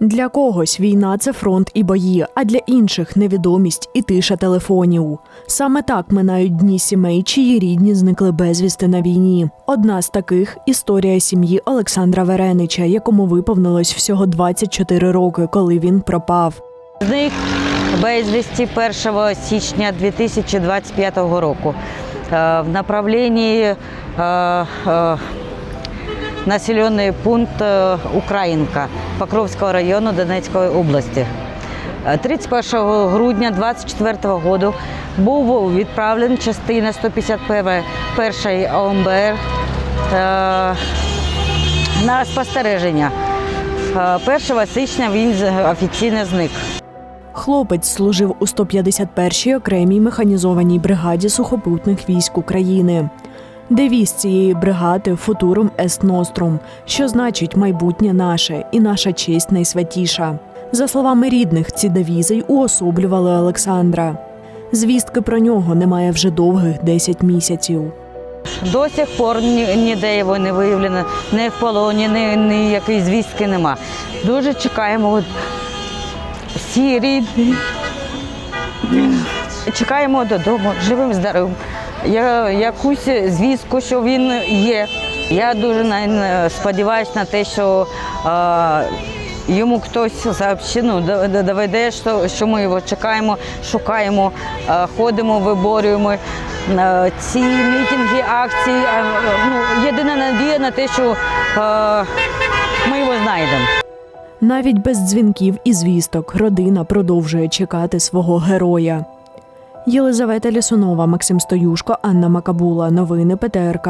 Для когось війна це фронт і бої, а для інших невідомість і тиша телефонів. Саме так минають дні сімей, чиї рідні зникли безвісти на війні. Одна з таких історія сім'ї Олександра Веренича, якому виповнилось всього 24 роки, коли він пропав. Зник безвісті 1 січня 2025 року Е, в направленні е, е, населений пункт е, Українка Покровського району Донецької області. Е, 31 грудня 2024 року був відправлений частина 151 першої ОМБР е, на спостереження. Е, 1 січня він офіційно зник. Хлопець служив у 151-й окремій механізованій бригаді сухопутних військ України. Девіз цієї бригади Футурум Ест Нострум, що значить майбутнє наше і наша честь найсвятіша. За словами рідних, ці девізи й уособлювали Олександра. Звістки про нього немає вже довгих 10 місяців. До сих пор ні- ніде його не виявлено, ні в полоні, ні, звістки нема. Дуже чекаємо всі рідні. Чекаємо додому, живим здоровим. Я, якусь звістку, що він є. Я дуже сподіваюся на те, що а, йому хтось сообщи, ну, доведе, що, що ми його чекаємо, шукаємо, а, ходимо, виборюємо. Ці мітинги, акції, а, ну, єдина надія на те, що а, ми його знайдемо. Навіть без дзвінків і звісток родина продовжує чекати свого героя. Єлизавета Лісунова, Максим Стоюшко, Анна Макабула. Новини ПТРК.